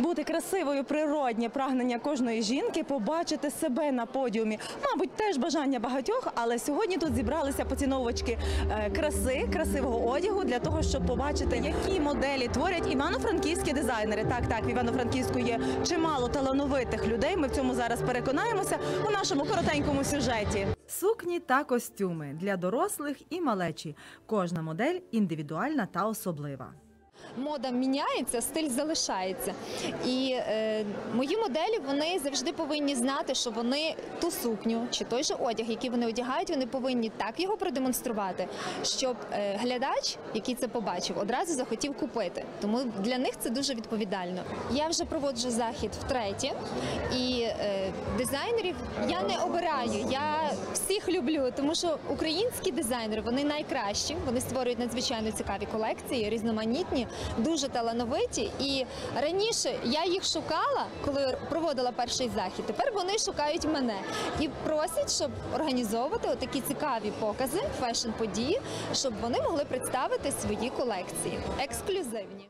Бути красивою природнє прагнення кожної жінки, побачити себе на подіумі. Мабуть, теж бажання багатьох, але сьогодні тут зібралися поціновувачки е, краси, красивого одягу для того, щоб побачити, які моделі творять івано-франківські дизайнери. Так, так, в Івано-Франківську є чимало талановитих людей. Ми в цьому зараз переконаємося у нашому коротенькому сюжеті. Сукні та костюми для дорослих і малечі. Кожна модель індивідуальна та особлива. Мода міняється, стиль залишається. І е, мої моделі вони завжди повинні знати, що вони ту сукню чи той же одяг, який вони одягають, вони повинні так його продемонструвати, щоб е, глядач, який це побачив, одразу захотів купити. Тому для них це дуже відповідально. Я вже проводжу захід втретє, і е, дизайнерів я не обираю. Я всіх люблю, тому що українські дизайнери вони найкращі. Вони створюють надзвичайно цікаві колекції, різноманітні, дуже талановиті. І раніше я їх шукала, коли проводила перший захід. Тепер вони шукають мене і просять, щоб організовувати такі цікаві покази, фешн-події, щоб вони могли представити свої колекції ексклюзивні.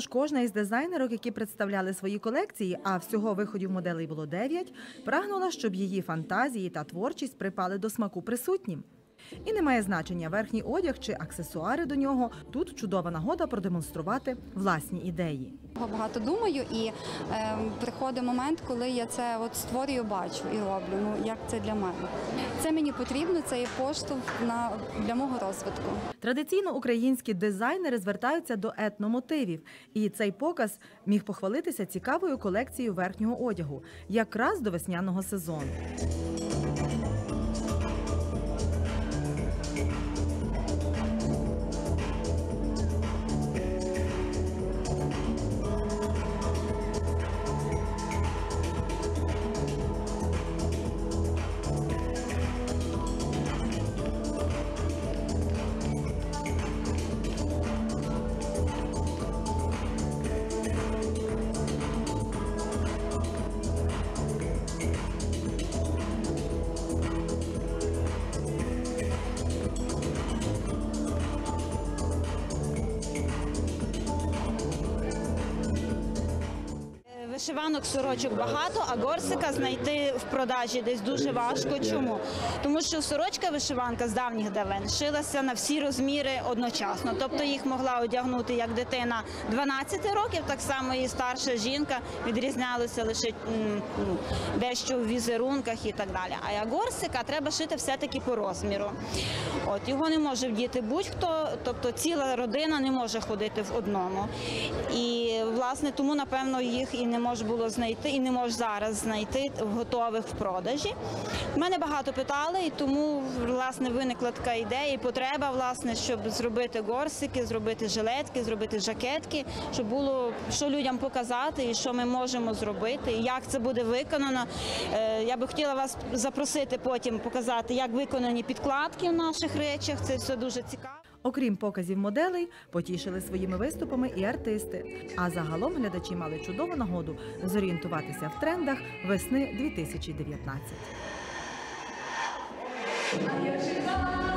Ж, кожна із дизайнерок, які представляли свої колекції, а всього виходів моделей було 9, прагнула, щоб її фантазії та творчість припали до смаку присутнім. І не має значення верхній одяг чи аксесуари до нього. Тут чудова нагода продемонструвати власні ідеї. Багато думаю, і е, приходить момент, коли я це от створюю, бачу і роблю. Ну як це для мене? Це мені потрібно, це є поштовх на для мого розвитку. Традиційно українські дизайнери звертаються до етномотивів, і цей показ міг похвалитися цікавою колекцією верхнього одягу, якраз до весняного сезону. Вишиванок сорочок багато, а горсика знайти в продажі десь дуже важко. Чому? Тому що сорочка вишиванка з давніх давен шилася на всі розміри одночасно. Тобто їх могла одягнути як дитина 12 років, так само і старша жінка відрізнялася лише ну, дещо в візерунках і так далі. А горсика треба шити все-таки по розміру. От його не може вдіти будь-хто, тобто ціла родина не може ходити в одному. І власне тому напевно їх і не може було знайти, і не може зараз знайти готових в продажі. Мене багато питали, і тому власне виникла така ідея і потреба, власне, щоб зробити горсики, зробити жилетки, зробити жакетки, щоб було що людям показати і що ми можемо зробити, і як це буде виконано. Е, Я би хотіла вас запросити потім показати, як виконані підкладки в наших речах. Це все дуже цікаво. Окрім показів моделей, потішили своїми виступами і артисти. А загалом глядачі мали чудову нагоду зорієнтуватися в трендах весни 2019. Я чекала